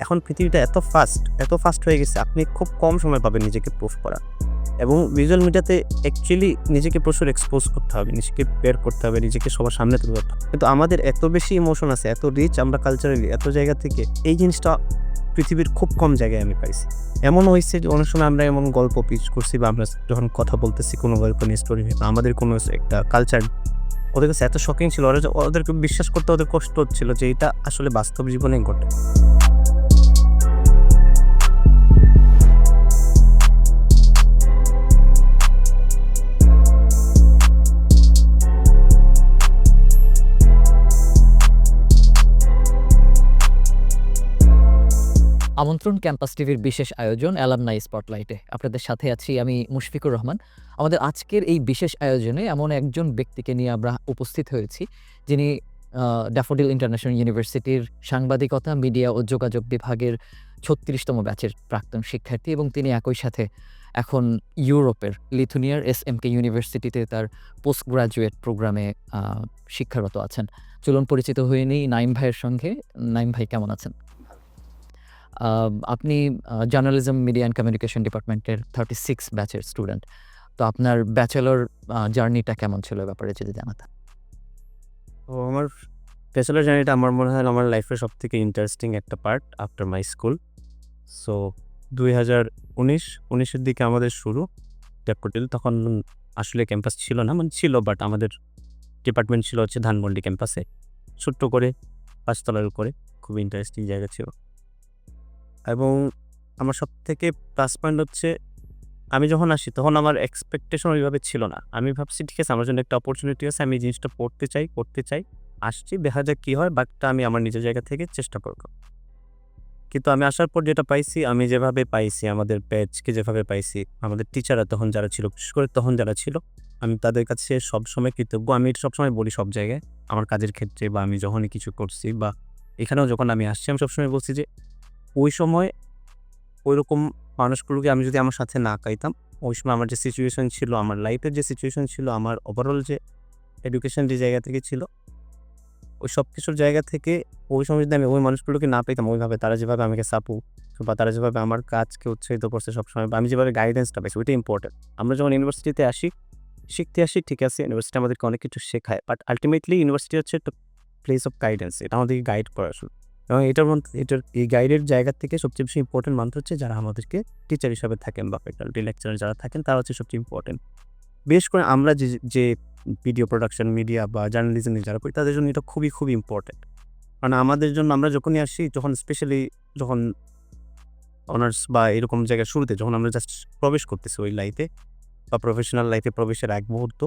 এখন পৃথিবীটা এত ফাস্ট এত ফাস্ট হয়ে গেছে, আপনি খুব কম সময় পাবেন নিজেকে প্রুফ করা। এবং ভিজুয়াল মিডিয়াতে অ্যাকচুয়ালি নিজেকে প্রচুর এক্সপোজ করতে হবে, নিজেকে বের করতে হবে, নিজেকে সবার সামনে তুলে ধরতে হবে। কিন্তু আমাদের এত বেশি ইমোশন আছে, এত রিচ আমরা কালচারালি এত জায়গা থেকে, এই জিনিসটা পৃথিবীর খুব কম জায়গায় আমি পাইছি। এমন হয়েছে যে অনেক সময় আমরা এমন গল্প পিচ করছি বা আমরা যখন কথা বলতেছি কোনো গল্প নিয়ে স্টোরি নিয়ে আমাদের কোনো একটা কালচার ওদের কাছে এত শকিং ছিল, ওরা ওদেরকে বিশ্বাস করতে ওদের কষ্ট হচ্ছিল যে এটা আসলে বাস্তব জীবনে ঘটে। আমন্ত্রণ ক্যাম্পাস টিভির বিশেষ আয়োজন অ্যালামনাই স্পটলাইটে। আপনাদের সাথে আছি আমি মুশফিকুর রহমান। আমাদের আজকের এই বিশেষ আয়োজনে এমন একজন ব্যক্তিকে নিয়ে আমরা উপস্থিত হয়েছি, যিনি ড্যাফোডিল ইন্টারন্যাশনাল ইউনিভার্সিটির সাংবাদিকতা, মিডিয়া ও যোগাযোগ বিভাগের ছত্রিশতম ব্যাচের প্রাক্তন শিক্ষার্থী এবং তিনি একই সাথে এখন ইউরোপের লিথুনিয়ার এস এম কে ইউনিভার্সিটিতে তার পোস্ট গ্রাজুয়েট প্রোগ্রামে শিক্ষারত আছেন। চলুন পরিচিত হয়ে নিই নাইম ভাইয়ের সঙ্গে। নাইম ভাই, কেমন আছেন? আপনি জার্নালিজম মিডিয়া অ্যান্ড কমিউনিকেশন ডিপার্টমেন্টের থার্টি সিক্স ব্যাচের স্টুডেন্ট তো আপনার ব্যাচেলর জার্নিটা কেমন ছিল ব্যাপারে যদি জানাতেন? তো আমার ব্যাচেলার জার্নিটা আমার মনে হয় আমার লাইফের সব থেকে ইন্টারেস্টিং একটা part after my school so দুই হাজার উনিশ, উনিশের দিকে আমাদের শুরু ডেপোটিল তখন আসলে ক্যাম্পাস ছিল না মানে ছিল বাট আমাদের ডিপার্টমেন্ট ছিল হচ্ছে ধানমন্ডি ক্যাম্পাসে ছোট্ট করে, পাঁচতলার উপরে, খুব ইন্টারেস্টিং জায়গা ছিল। এবং আমার সব থেকে প্লাস পয়েন্ট হচ্ছে, আমি যখন আসি তখন আমার এক্সপেকটেশন ওইভাবে ছিল না। আমি ভাবছি, ঠিক আছে, আমার জন্য একটা অপরচুনিটি আছে, আমি জিনিসটা পড়তে চাই, করতে চাই, আসছি, দেখা যাক কী হয় বাটটা আমি আমার নিজের জায়গা থেকে চেষ্টা করব। কিন্তু আমি আসার পর যেটা পাইছি, আমি যেভাবে পাইছি, আমাদের ব্যাচকে যেভাবে পাইছি, আমাদের টিচাররা তখন যারা ছিল, বিশেষ করে তখন যারা ছিল, আমি তাদের কাছে সবসময় কৃতজ্ঞ। আমি সবসময় বলি সব জায়গায়, আমার কাজের ক্ষেত্রে বা আমি যখনই কিছু করছি বা এখানেও যখন আমি আসছি, আমি সবসময় বলছি যে ওই সময় ওইরকম মানুষগুলোকে আমি যদি আমার সাথে না পাইতাম ওই সময় আমার যে সিচুয়েশন ছিল, আমার লাইফের যে সিচুয়েশন ছিল, আমার ওভারঅল যে এডুকেশন যে জায়গা থেকে ছিল, ওই সব কিছুর জায়গা থেকে ওই সময় যদি আমি ওই মানুষগুলোকে না পেতাম, ওইভাবে তারা যেভাবে আমাকে সাপু বা তারা যেভাবে আমার কাজকে উৎসাহিত করছে সবসময় বা আমি যেভাবে গাইডেন্সটা পাইছি ওইটা ইম্পর্টেন্ট আমরা যখন ইউনিভার্সিটিতে আসি, শিখতে আসি, ঠিক আছে ইউনিভার্সিটি আমাদেরকে অনেক কিছু শেখায় বাট আলটিমেটলি ইউনিভার্সিটি হচ্ছে একটা প্লেস অফ গাইডেন্স এটা আমাদেরকে গাইড করা শুরু। এবং এটার মধ্যে, এটার, এই গাইডের জায়গা থেকে সবচেয়ে বেশি ইম্পর্টেন্ট মানতে হচ্ছে যারা আমাদেরকে টিচার হিসাবে থাকেন বা ফ্যাকাল্টি লেকচারার যারা থাকেন, তারা হচ্ছে সবচেয়ে ইম্পর্টেন্ট বিশেষ করে আমরা যে যে ভিডিও প্রোডাকশন মিডিয়া বা জার্নালিজমে যারা করি তাদের জন্য এটা খুবই খুবই ইম্পর্টেন্ট কারণ আমাদের জন্য আমরা যখনই আসি, যখন স্পেশালি যখন অনার্স বা এরকম জায়গায় শুরুতে, যখন আমরা জাস্ট প্রবেশ করতেছি ওই লাইফে বা প্রফেশনাল লাইফে প্রবেশের এক মুহূর্ত,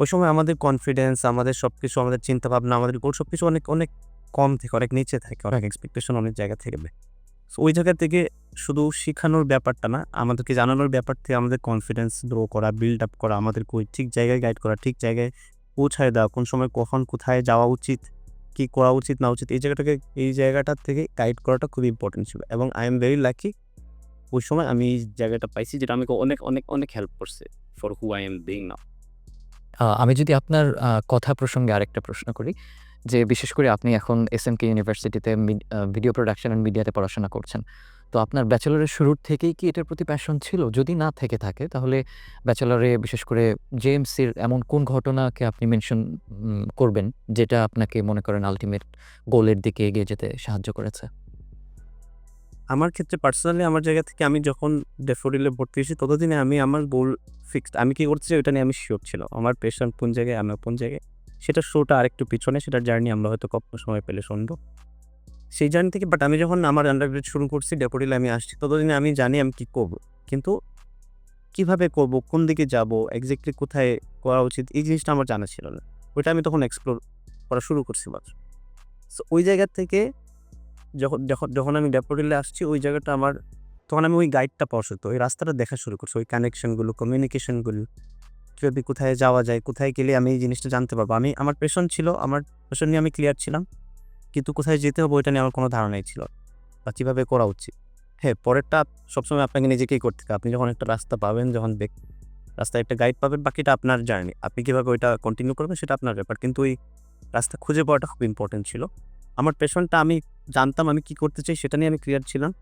ওই সময় আমাদের কনফিডেন্স আমাদের সব কিছু আমাদের চিন্তাভাবনা, আমাদের গোল সব কিছু অনেক অনেক কম থেকে অনেক নিচে থাকে অনেক এক্সপেকটেশন অনেক জায়গা থেকে। So, ওই জায়গা থেকে শুধু শেখানোর ব্যাপারটা না আমাদেরকে জানানোর ব্যাপার থেকে আমাদের কনফিডেন্স গ্রো করা বিল্ড আপ করা আমাদেরকে ওই ঠিক জায়গায় গাইড করা ঠিক জায়গায় পৌঁছায় দেওয়া কোন সময় কখন কোথায় যাওয়া উচিত কি করা উচিত না উচিত এই জায়গাটাকে এই জায়গাটার থেকে গাইড করাটা খুবই ইম্পর্টেন্ট ছিল এবং আই এম ভেরি লাকি ওই সময় আমি এই জায়গাটা পাইছি যেটা আমাকে অনেক অনেক অনেক হেল্প করছে for who I am being now আমি যদি আপনার কথা প্রসঙ্গে আরেকটা প্রশ্ন করি যে বিশেষ করে আপনি এখন এস এম কে ইউনিভার্সিটিতে ভিডিও প্রোডাকশন অ্যান্ড মিডিয়াতে পড়াশোনা করছেন। তো আপনার ব্যাচেলরের শুরুর থেকেই কি এটার প্রতি প্যাশন ছিল? যদি না থেকে থাকে, তাহলে ব্যাচেলরে বিশেষ করে জেএমসির এমন কোন ঘটনাকে আপনি মেনশন করবেন যেটা আপনাকে মনে করেন আলটিমেট গোলের দিকে এগিয়ে যেতে সাহায্য করেছে? আমার ক্ষেত্রে পার্সোনালি আমার জায়গা থেকে আমি যখন ডেফোডিলে ভর্তি হয়েছি, ততদিনে আমি আমার গোল ফিক্সড আমি কি করছি চাই ওটা নিয়ে আমি শিওর ছিল আমার পেশন কোন জায়গায় আমি কোন জায়গায়। সেটা শোটা আরেকটু পিছনে, সেটার জার্নি আমরা হয়তো কখনো সময় পেলে শুনব। সেই জার্নি থেকে বাট আমি যখন আমার আন্ডারগ্রেড শুরু করছি ডেপোডিলে আমি আসছি, ততদিনে আমি জানি আমি কী করব। কিন্তু কীভাবে করব, কোন দিকে যাব এক্স্যাক্টলি কোথায় করা উচিত, এই জিনিসটা আমার জানা ছিল না। ওইটা আমি তখন এক্সপ্লোর করা শুরু করছি মাত্র। সো ওই জায়গা থেকে যখন যখন যখন আমি ডেপোডিলে আসছি, ওই জায়গাটা আমার, তখন আমি ওই গাইডটা পাওয়া শুরু ওই রাস্তাটা দেখা শুরু করছি, ওই কানেকশনগুলো কমিউনিকেশনগুলো কীভাবে কোথায় যাওয়া যায়, কোথায় গেলে আমি এই জিনিসটা জানতে পারব। আমি, আমার পেশন ছিল, আমার পেশন নিয়ে আমি ক্লিয়ার ছিলাম। কিন্তু কোথায় যেতে হবে ওইটা নিয়ে আমার কোনো ধারণাই ছিল বা কীভাবে করা উচিত। হ্যাঁ পরেরটা সবসময় আপনাকে নিজেকেই করতে হবে। আপনি যখন একটা রাস্তা পাবেন, যখন রাস্তায় একটা গাইড পাবেন, বাকিটা আপনার জার্নি আপনি কীভাবে ওইটা কন্টিনিউ করবেন সেটা আপনার ব্যাপার। কিন্তু ওই রাস্তা খুঁজে পাওয়াটা খুব ইম্পর্টেন্ট ছিল। আমার পেশনটা আমি জানতাম আমি কি করতে চাই সেটা নিয়ে আমি ক্লিয়ার ছিলাম।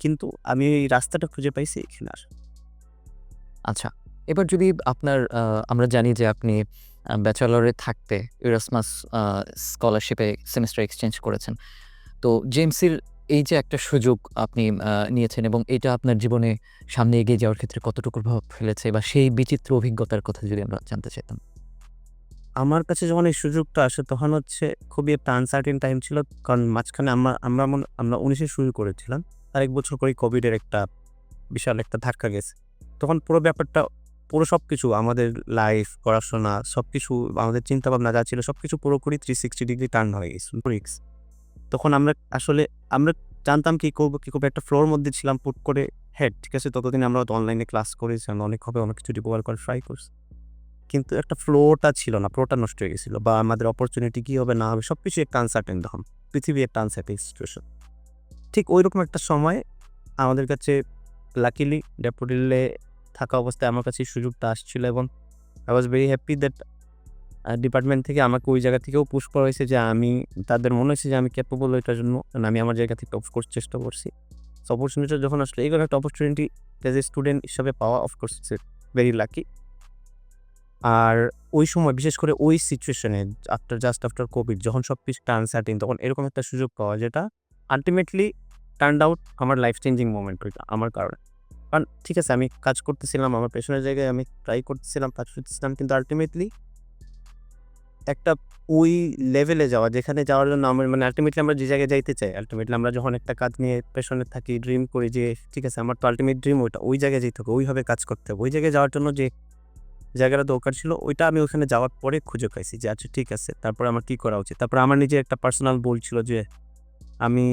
কিন্তু আমি এই রাস্তাটা খুঁজে পাইছি এখানে আর। আচ্ছা এবার যদি আপনার আমরা জানি যে আপনি ব্যাচেলরে থাকতে ইরাসমাস স্কলারশিপে সেমিস্টার এক্সচেঞ্জ করেছেন। তো জেমসির এই যে একটা সুযোগ আপনি নিয়েছেন এবং এটা আপনার জীবনে সামনে এগিয়ে যাওয়ার ক্ষেত্রে কতটুকু প্রভাব ফেলেছে বা সেই বিচিত্র অভিজ্ঞতার কথা যদি আমরা জানতে চাইতাম। আমার কাছে যখন এই সুযোগটা আসে তখন হচ্ছে খুবই একটা আনসার্টেন টাইম ছিল কারণ মাঝখানে আমরা আমরা আমরা উনিশে শুরু করেছিলাম। আর এক বছর পরে কোভিডের একটা বিশাল একটা ধাক্কা গেছে। তখন পুরো ব্যাপারটা পুরো সব কিছু আমাদের লাইফ পড়াশোনা সব কিছু আমাদের চিন্তা ভাবনা যা ছিল সব কিছু পুরোপুরি থ্রি সিক্সটি ডিগ্রি টার্ন হয়ে গেছিল তখন আমরা আসলে, আমরা জানতাম কি করব কি করব, একটা ফ্লোর মধ্যে ছিলাম পুট করে হেড ঠিক আছে? ততদিন আমরা অনলাইনে ক্লাস করেছি, আমরা অনেক হবে, অনেক কিছু রিকভার করে ট্রাই করছি। কিন্তু একটা ফ্লোটা ছিল না ফ্লোটা নষ্ট হয়ে গেছিল, বা আমাদের অপরচুনিটি কী হবে, না হবে সব কিছু একটা আনসার্টেন তখন পৃথিবী একটা আনসার্টেন সিচুয়েশন ঠিক ওই রকম একটা সময় আমাদের কাছে লাকিলি ডেপুটিলে থাকা অবস্থায় আমার কাছে সুযোগটা আসছিল এবং I was very happy that department থেকে আমাকে ওই জায়গা থেকেও পুশ করা হয়েছে যে আমি, তাদের মনে হয়েছে যে আমি ক্যাপেবল এটার জন্য আমি আমার জায়গা থেকে অফকোর্স চেষ্টা করছি। সো অপরচুনিটিটা যখন আসলে এইভাবে একটা অপরচুনিটি অ্যাজ এ স্টুডেন্ট হিসাবে পাওয়া অফকোর্স ভেরি লাকি আর ওই সময়, বিশেষ করে ওই সিচুয়েশনে আফটার জাস্ট আফটার কোভিড যখন সব কিছু আনসার্টিন তখন এরকম একটা সুযোগ পাওয়া যেটা আলটিমেটলি টার্ন আউট আমার লাইফ চেঞ্জিং মোমেন্ট ওইটা, আমার কারণে। কারণ ঠিক আছে, আমি কাজ করতেছিলাম, আমার পেছনের জায়গায় আমি ট্রাই করতেছিলাম, কাজ করতেছিলাম, কিন্তু আলটিমেটলি একটা ওই লেভেলে যাওয়া, যেখানে যাওয়ার জন্য আমার মানে আলটিমেটলি আমরা যে জায়গায় যাইতে চাই আলটিমেটলি আমরা যখন একটা কাজ নিয়ে পেছনে থাকি ড্রিম করি যে ঠিক আছে, আমার তো আলটিমেট ড্রিম ওইটা, ওই জায়গায় যেতে হবে, ওইভাবে কাজ করতে হবে, ওই জায়গায় যাওয়ার জন্য যে জায়গাটা দরকার ছিল, ওইটা আমি ওখানে যাওয়ার পরে খুঁজে পাইছি যে আচ্ছা ঠিক আছে, তারপরে আমার কী করা উচিত? তারপর আমার নিজের একটা পার্সোনাল গোল ছিল যে আমি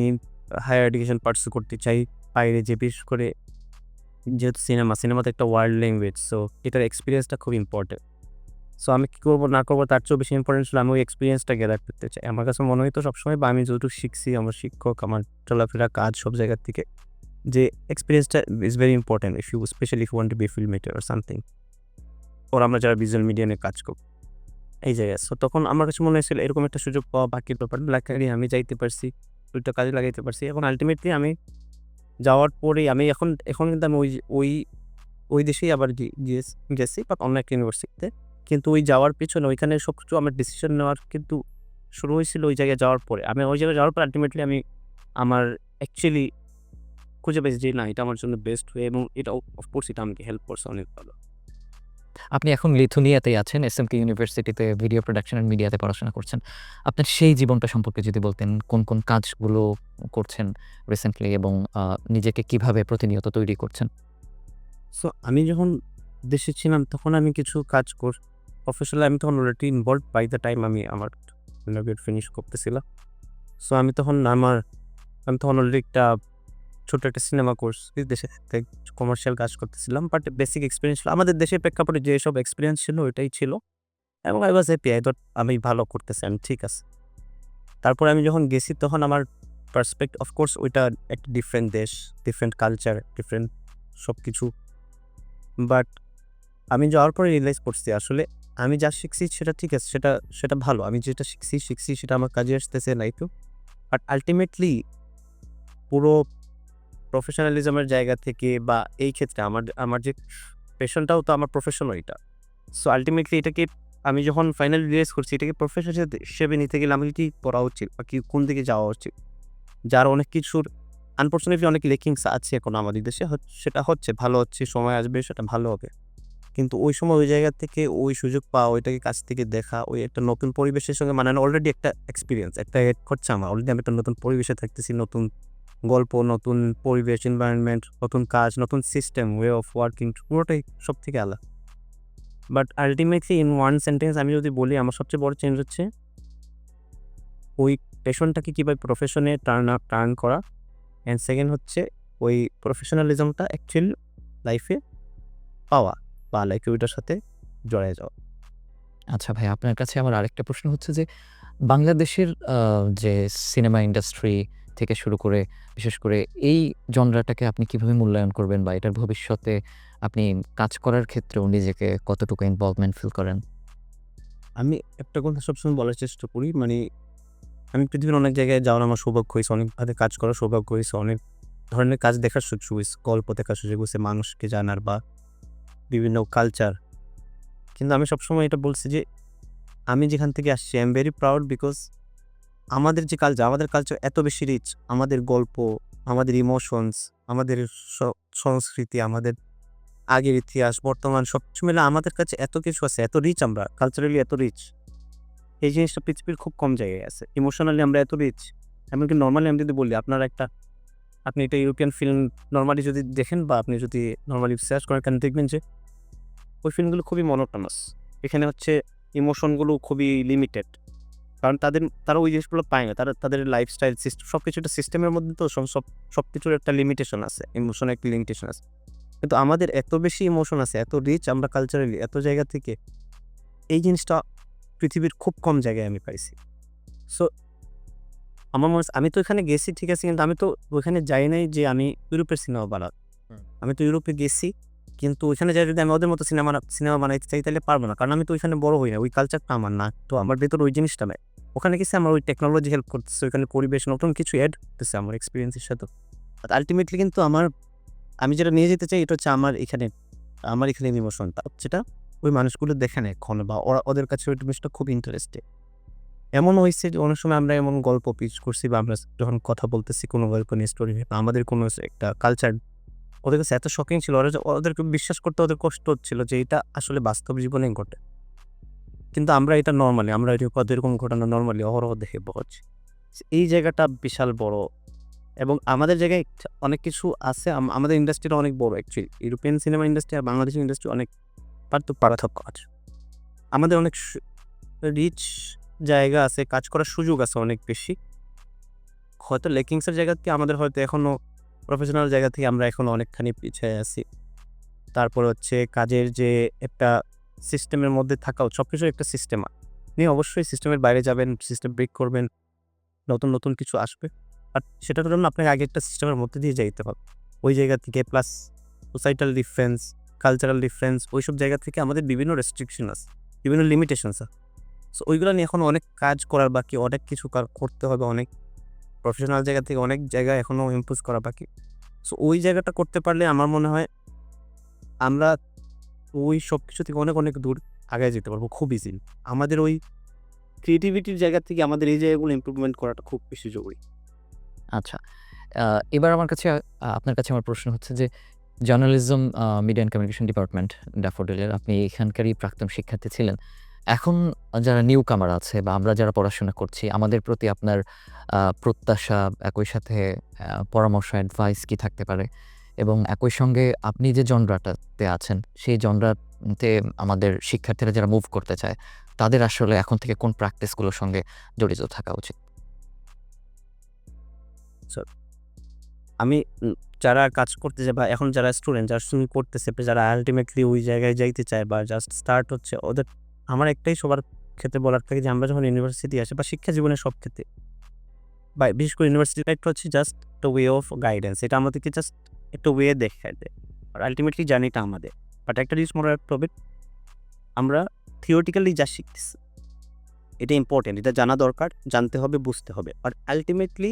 হায়ার এডুকেশন পার্সু করতে চাই, বাইরে যে বিশেষ করে যেহেতু সিনেমা, সিনেমাতে একটা ওয়ার্ল্ড ল্যাঙ্গুয়েজ সো এটার এক্সপিরিয়েন্সটা খুব ইম্পর্টেন্ট সো আমি কী করব, না করব, তার চেয়েও বেশি ইম্পর্টেন্ট ছিল আমি ওই এক্সপিরিয়েন্সটা গ্যাদার করতে চাই। আমার কাছে মনে হতো সবসময় বা আমি যতটুকু শিখছি, আমার শিক্ষক, আমার চলাফেরা কাজ সব জায়গার থেকে, যে এক্সপিরিয়েন্সটা is very important if you specially if want be film maker something or আমরা যারা ভিজুয়াল মিডিয়া নিয়ে কাজ করব এই জায়গায়। সো তখন আমার কাছে মনে হয়েছিল এরকম একটা সুযোগ পাওয়া বাকির ব্যাপার। ব্ল্যাকারি আমি যাইতে পারছি ওইটা কাজে লাগাইতে পারছি। এখন আলটিমেটলি আমি যাওয়ার পরে আমি এখন এখন কিন্তু আমি ওই ওই ওই দেশেই আবার গেছি বা অন্য একটা ইউনিভার্সিটিতে কিন্তু ওই যাওয়ার পিছনে ওইখানে সব কিছু আমার ডিসিশন নেওয়ার কিন্তু শুরু হয়েছিল ওই জায়গায় যাওয়ার পরে। আমি ওই জায়গায় যাওয়ার পর আলটিমেটলি আমি আমার অ্যাকচুয়ালি খুঁজে পেয়েছি যে, না, এটা আমার জন্য বেস্ট হয়ে এবং এটা অফকোর্স এটা আমাকে হেল্প করছে অনেক ভালো। আপনি এখন লিথুনিয়াতেই আছেন এস এম কে ইউনিভার্সিটিতে ভিডিও প্রোডাকশন অ্যান্ড মিডিয়াতে পড়াশোনা করছেন। আপনার সেই জীবনটা সম্পর্কে যদি বলতেন, কোন কোন কাজগুলো করছেন রিসেন্টলি এবং নিজেকে কীভাবে প্রতিনিয়ত তৈরি করছেন? সো আমি যখন দেশে ছিলাম, তখন আমি কিছু কাজ কর প্রফেশনাল আমি তখন already involve by the time আমি আমার ফিনিশ করতেছিলাম। সো আমি তখন আমার, আমি তখন অলরেডি একটা ছোট একটা সিনেমা কোর্স দেশে কমার্শিয়াল কাজ করতেছিলাম বাট বেসিক এক্সপিরিয়েন্স ছিল। আমাদের দেশের প্রেক্ষাপটে যেসব এক্সপিরিয়েন্স ছিল, ওইটাই ছিল। এবং I was happy I thought আমি ভালো করতেছি, আমি ঠিক আছে। তারপর আমি যখন গেছি, তখন আমার পার্সপেক্ট অফকোর্স ওইটা একটা ডিফারেন্ট দেশ ডিফারেন্ট কালচার ডিফারেন্ট সব কিছু বাট আমি যাওয়ার পরে রিয়েলাইজ করছি, আসলে আমি যা শিখছি সেটা ঠিক আছে, সেটা সেটা ভালো। আমি যেটা শিখছি শিখছি, সেটা আমার কাজে আসতেছে লাইফেও বাট আলটিমেটলি পুরো প্রফেশনালিজমের জায়গা থেকে বা এই ক্ষেত্রে আমার আমার যে পেশনটাও তো আমার প্রফেশন ওইটা সো আলটিমেটলি এটাকে আমি যখন ফাইনাল রিয়েলাইজ করছি, এটাকে প্রফেশন হিসেবে নিতে গেলে আমাকে কি করা উচিত বা কি, কোন দিকে যাওয়া উচিত? যার অনেক কিছুর আনফর্চুনেটলি অনেক লেকিংস আছে এখন আমাদের দেশে সেটা হচ্ছে ভালো হচ্ছে, সময় আসবে, সেটা ভালো হবে। কিন্তু ওই সময় ওই জায়গা থেকে ওই সুযোগ পাওয়া, ওইটাকে কাছ থেকে দেখা, ওই একটা নতুন পরিবেশের সঙ্গে মানানো অলরেডি একটা এক্সপিরিয়েন্স একটা এড করছে আমার। অলরেডি আমি একটা নতুন পরিবেশে থাকতেছি, নতুন গল্প, নতুন পরিবেশ এনভায়রনমেন্ট নতুন কাজ, নতুন সিস্টেম ওয়ে অফ ওয়ার্কিং পুরোটাই সব থেকে আলাদা। But ultimately in one sentence আমি যদি বলি, আমার সবচেয়ে বড় চেঞ্জ হচ্ছে ওই পেশনটাকে কীভাবে প্রফেশনে টার্ন আপ টার্ন করা। অ্যান্ড সেকেন্ড হচ্ছে ওই প্রফেশনালিজমটা অ্যাকচুয়ালি লাইফে পাওয়া বা লাইফে ওইটার সাথে জড়ায় যাওয়া। আচ্ছা ভাই, আপনার কাছে আমার আরেকটা প্রশ্ন হচ্ছে যে, বাংলাদেশের যে সিনেমা ইন্ডাস্ট্রি থেকে শুরু করে, বিশেষ করে এই জনরাটাকে আপনি কীভাবে মূল্যায়ন করবেন বা এটার ভবিষ্যতে আপনি কাজ করার ক্ষেত্রেও নিজেকে কতটুকু ইনভলভমেন্ট ফিল করেন? আমি একটা কথা সবসময় বলার চেষ্টা করি মানে আমি পৃথিবীর অনেক জায়গায় যাওয়ার আমার সৌভাগ্য হয়েছে, অনেক ভাবে কাজ করার সৌভাগ্য হয়েছে, অনেক ধরনের কাজ দেখার সুযোগ হয়েছে, গল্প দেখার সুযোগ হয়েছে, মানুষকে জানার বা বিভিন্ন কালচার কিন্তু আমি সবসময় এটা বলছি যে, আমি যেখান থেকে আসছি I am very proud because আমাদের যে কালচার আমাদের কালচার এত বেশি রিচ আমাদের গল্প, আমাদের ইমোশনস আমাদের সংস্কৃতি, আমাদের আগের ইতিহাস, বর্তমান সব কিছু মিলে আমাদের কাছে এত কিছু আছে, এত রিচ আমরা কালচারালি এত রিচ এই জিনিসটা পৃথিবীর খুব কম জায়গায় আছে। ইমোশনালি আমরা এত রিচ এমনকি নর্মালি আমি যদি বলি, আপনার একটা, আপনি এটা ইউরোপিয়ান ফিল্ম নর্মালি যদি দেখেন বা আপনি যদি নর্মালি সার্চ করেন কেন দেখবেন যে, ওই ফিল্মগুলো খুবই মনোটনাস এখানে হচ্ছে ইমোশনগুলো খুবই লিমিটেড কারণ তাদের তারা ওই জিনিসগুলো পায় না তারা তাদের লাইফস্টাইল সিস্টেম সব কিছু একটা সিস্টেমের মধ্যে তো সব সব কিছুর একটা লিমিটেশন আছে ইমোশনের একটা লিমিটেশন আছে। কিন্তু আমাদের এত বেশি ইমোশন আছে এত রিচ আমরা কালচারালি এত জায়গা থেকে এই জিনিসটা পৃথিবীর খুব কম জায়গায় আমি পাইছি। সো আমার মনে আমি তো এখানে গেছি ঠিক আছে কিন্তু আমি তো ওইখানে যাই নাই যে আমি ইউরোপের সিনেমা বানাব। আমি তো ইউরোপে গেছি কিন্তু ওইখানে যাই যদি আমি ওদের মতো সিনেমা সিনেমা বানাইতে চাই তাহলে পারব না। কারণ আমি তো ওইখানে বড় হই না, ওই কালচারটা আমার না। তো আমার ভেতর ওই জিনিসটা নাই। ওখানে গেছে, আমার ওই টেকনোলজি হেল্প করতেছে, ওইখানে পরিবেশ, নতুন কিছু অ্যাড করতেছে আমার এক্সপিরিয়েন্সের সাথে। আলটিমেটলি কিন্তু আমার, আমি যেটা নিয়ে যেতে চাই, এটা হচ্ছে আমার এখানে আমার এখানে ইমোশনটা যেটা ওই মানুষগুলো দেখে না এখন, বা ওরা, ওদের কাছে ওই জিনিসটা খুব ইন্টারেস্টেড এমন হয়েছে যে অনেক সময় আমরা এমন গল্প পিচ করছি, বা আমরা যখন কথা বলতেছি কোনো গল্প নিয়ে স্টোরি আমাদের কোনো একটা কালচার ওদের কাছে এত শকিং ছিল, ওরা ওদেরকে বিশ্বাস করতে ওদের কষ্ট হচ্ছিল যে এটা আসলে বাস্তব জীবনেই ঘটে। কিন্তু আমরা এটা নর্মালি আমরা এরকম এরকম ঘটনা নর্মালি অহরহ দেখে বলছি এই জায়গাটা বিশাল বড় এবং আমাদের জায়গায় অনেক কিছু আছে আমাদের ইন্ডাস্ট্রিটা অনেক বড় অ্যাকচুয়ালি ইউরোপিয়ান সিনেমা ইন্ডাস্ট্রি আর বাংলাদেশের ইন্ডাস্ট্রি অনেক পার্থক্য আছে। আমাদের অনেক রিচ জায়গা আছে, কাজ করার সুযোগ আছে অনেক বেশি। হয়তো লেকিংসের জায়গা কি আমাদের হয়তো এখনও প্রফেশনাল জায়গা থেকে আমরা এখন অনেকখানি পিছিয়ে আছি। তারপর হচ্ছে কাজের যে একটা সিস্টেমের মধ্যে থাকাও সব কিছুর একটা সিস্টেম আপনি অবশ্যই সিস্টেমের বাইরে যাবেন সিস্টেম ব্রেক করবেন, নতুন নতুন কিছু আসবে। আর সেটার জন্য আপনাকে আগে একটা সিস্টেমের মধ্যে দিয়ে যাইতে হবে। ওই জায়গা থেকে plus societal difference cultural difference ওইসব জায়গা থেকে আমাদের বিভিন্ন রেস্ট্রিকশন আছে, বিভিন্ন লিমিটেশনস আছে। সো ওইগুলো নিয়ে এখন অনেক কাজ করার বাকি অনেক কিছু কার- করতে হবে, অনেক প্রফেশনাল জায়গা থেকে অনেক জায়গা এখনও ইম্প্রুভ করা বাকি। সো ওই জায়গাটা করতে পারলে আমার মনে হয় আমরা ওই সব কিছু থেকে অনেক অনেক দূর আগে যেতে পারব, খুব ইজি আমাদের ওই ক্রিয়েটিভিটির জায়গা থেকে আমাদের এই জায়গাগুলো ইমপ্রুভমেন্ট করাটা খুব বেশি জরুরি। আচ্ছা এবার আমার কাছে আপনার কাছে আমার প্রশ্ন হচ্ছে যে journalism media and communication department ড্যাফোডিলের আপনি এখানকারই প্রাক্তন শিক্ষার্থী ছিলেন। এখন যারা নিউ কামার আছে বা আমরা যারা পড়াশোনা করছি, আমাদের প্রতি আপনার প্রত্যাশা, একই সাথে পরামর্শ অ্যাডভাইস কি থাকতে পারে? এবং একই সঙ্গে আপনি যে জনরাটাতে আছেন, সেই জনরাতে আমাদের শিক্ষার্থীরা যারা মুভ করতে চায়, তাদের আসলে এখন থেকে কোন প্র্যাকটিসগুলোর সঙ্গে জড়িত থাকা উচিত? আমি যারা কাজ করতে যায় বা এখন যারা স্টুডেন্ট যারা শুরু করতেছে, যারা আলটিমেটলি ওই জায়গায় যাইতে চায় বা জাস্ট স্টার্ট হচ্ছে, ওদের আমার একটাই সবার ক্ষেত্রে বলার থাকে যে, আমরা যখন ইউনিভার্সিটি আসে বা শিক্ষা জীবনের সব ক্ষেত্রে, বা বিশেষ করে ইউনিভার্সিটিটা একটা হচ্ছে জাস্ট একটা ওয়ে অফ গাইডেন্স এটা আমাদেরকে জাস্ট একটা ওয়ে দেখায় দেয়। আর আলটিমেটলি জার্নিটা আমাদের। বাট একটা জিনিস মনে রাখতে হবে, আমরা থিওরিটিক্যালি যা শিখতেছি, এটা ইম্পর্টেন্ট এটা জানা দরকার, জানতে হবে, বুঝতে হবে। আর আলটিমেটলি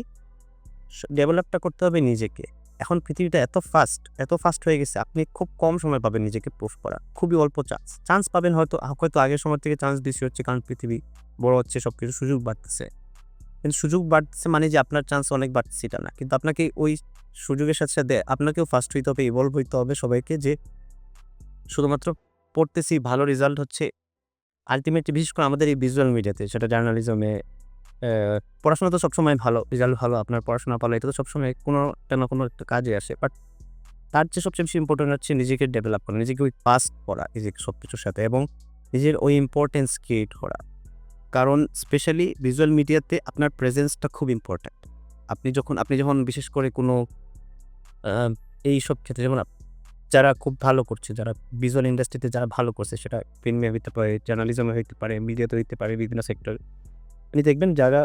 ডেভেলপটা করতে হবে নিজেকে। এখন পৃথিবীটা এত ফাস্ট এত ফাস্ট হয়ে গেছে, আপনি খুব কম সময় পাবেন নিজেকে প্রুফ করা খুবই অল্প চান্স চান্স পাবেন হয়তো হয়তো আগের সময় থেকে চান্স বেশি হচ্ছে কারণ পৃথিবী বড় হচ্ছে সব কিছু সুযোগ বাড়তেছে। কিন্তু সুযোগ বাড়তেছে মানে যে আপনার চান্স অনেক বাড়তেছে এটা না। কিন্তু আপনাকে ওই সুযোগের সাথে সাথে আপনাকেও ফার্স্ট হইতে হবে ইভলভ হইতে হবে সবাইকে যে শুধুমাত্র পড়তেছি, ভালো রেজাল্ট হচ্ছে। আলটিমেটলি বিশেষ করে আমাদের এই ভিজুয়াল মিডিয়াতে সেটা জার্নালিজমে পড়াশোনা তো সবসময় ভালো রেজাল্ট ভালো, আপনার পড়াশোনা ভালো, এটা তো সবসময় কোনো একটা না কোনো একটা কাজে আসে। বাট তার চেয়ে সবচেয়ে বেশি ইম্পর্টেন্ট হচ্ছে নিজেকে ডেভেলপ করা, নিজেকে ওই পাস করা, নিজেকে সব কিছুর সাথে এবং নিজের ওই ইম্পর্টেন্স ক্রিয়েট করা। কারণ স্পেশালি ভিজুয়াল মিডিয়াতে আপনার প্রেজেন্সটা খুব ইম্পর্ট্যান্ট আপনি যখন আপনি যখন বিশেষ করে কোনো এই সব ক্ষেত্রে যেমন যারা খুব ভালো করছে, যারা ভিজুয়াল ইন্ডাস্ট্রিতে যারা ভালো করছে, সেটা ফিল্মে হইতে পারে জার্নালিজমে হইতে পারে মিডিয়াতে হইতে পারে, বিভিন্ন সেক্টর আপনি দেখবেন যারা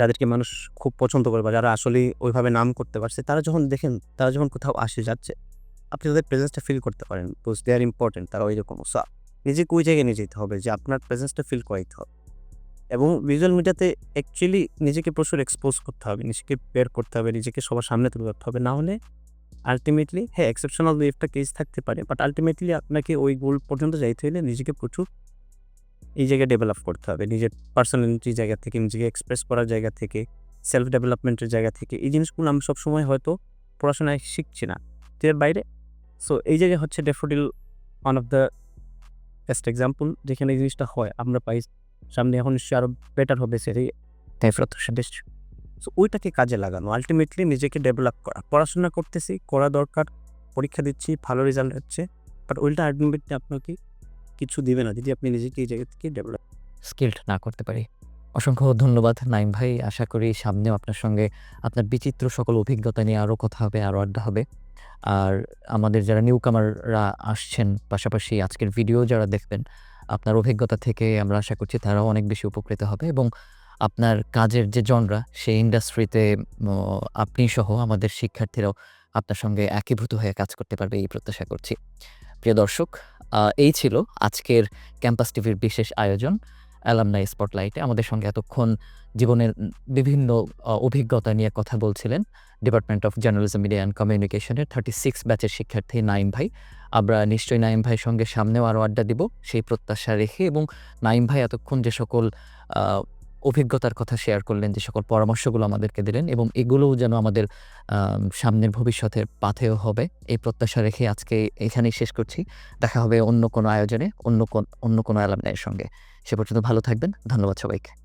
যাদেরকে মানুষ খুব পছন্দ করে বা যারা আসলেই ওইভাবে নাম করতে পারছে, তারা যখন দেখেন, তারা যখন কোথাও আসে, যাচ্ছে, আপনি তাদের প্রেজেন্সটা ফিল করতে পারেন। বিকজ দে আর ইম্পর্টেন্ট তারা ওই রকম সো নিজেকে ওই জায়গায় নিয়ে যেতে হবে যে আপনার প্রেজেন্সটা ফিল করাইতে হবে। এবং ভিজুয়াল মিডিয়াতে অ্যাকচুয়ালি নিজেকে প্রচুর এক্সপোজ করতে হবে, নিজেকে বের করতে হবে, নিজেকে সবার সামনে তুলে ধরতে হবে। না হলে আলটিমেটলি হ্যাঁ এক্সেপশনাল দু একটা কেস থাকতে পারে বাট আলটিমেটলি আপনাকে ওই গোল পর্যন্ত যাইতে হলে নিজেকে প্রচুর এই জায়গায় ডেভেলপ করতে হবে। নিজের পার্সোনালিটি জায়গা থেকে, নিজেকে এক্সপ্রেস করার জায়গা থেকে সেলফ ডেভেলপমেন্টের জায়গা থেকে। এই জিনিসগুলো আমি সবসময় হয়তো পড়াশোনায় শিখছি না। এর বাইরে সো এই জায়গায় হচ্ছে Daffodil one of the best example যেখানে এই জিনিসটা হয়। আমরা পাই, সামনে এখন নিশ্চয়ই আরও বেটার হবে সেটাই। টাইপের সো ওইটাকে কাজে লাগানো আলটিমেটলি নিজেকে ডেভেলপ করা। পড়াশোনা করতেছি, করা দরকার, পরীক্ষা দিচ্ছি, ভালো রেজাল্ট হচ্ছে বাট ওইটা আলটিমেটলি আপনাকে কিছু দিবে না যদি আপনি নিজেকে এই জায়গা থেকে ডেভেলপ স্কিল্ড না করতে পারি। অসংখ্য ধন্যবাদ, নাইম ভাই। আশা করি সামনেও আপনার সঙ্গে আপনার বিচিত্র সকল অভিজ্ঞতা নিয়ে আরও কথা হবে আরও আড্ডা হবে। আর আমাদের যারা নিউ কামাররা আসছেন, পাশাপাশি আজকের ভিডিও যারা দেখবেন, আপনার অভিজ্ঞতা থেকে আমরা আশা করছি তারাও অনেক বেশি উপকৃত হবে এবং আপনার কাজের যে জনরা সেই ইন্ডাস্ট্রিতে আপনি সহ আমাদের শিক্ষার্থীরাও আপনার সঙ্গে একীভূত হয়ে কাজ করতে পারবে, এই প্রত্যাশা করছি। প্রিয় দর্শক এই ছিল আজকের ক্যাম্পাস টিভির বিশেষ আয়োজন, অ্যালামনাই স্পটলাইটে। আমাদের সঙ্গে এতক্ষণ জীবনের বিভিন্ন অভিজ্ঞতা নিয়ে কথা বলছিলেন department of journalism media and কমিউনিকেশনের থার্টি সিক্স ব্যাচের শিক্ষার্থী নাইম ভাই। আমরা নিশ্চয়ই নাইম ভাইয়ের সঙ্গে সামনেও আরও আড্ডা দিব, সেই প্রত্যাশা রেখে এবং নাইম ভাই এতক্ষণ যে সকল অভিজ্ঞতার কথা শেয়ার করলেন যে সকল পরামর্শগুলো আমাদেরকে দিলেন এবং এগুলোও যেন আমাদের সামনের ভবিষ্যতের পাথেও হবে। এই প্রত্যাশা রেখে আজকে এখানেই শেষ করছি। দেখা হবে অন্য কোনো আয়োজনে, অন্য কোন, অন্য কোনো অ্যালামনাইয়ের সঙ্গে। সে পর্যন্ত ভালো থাকবেন। ধন্যবাদ সবাইকে।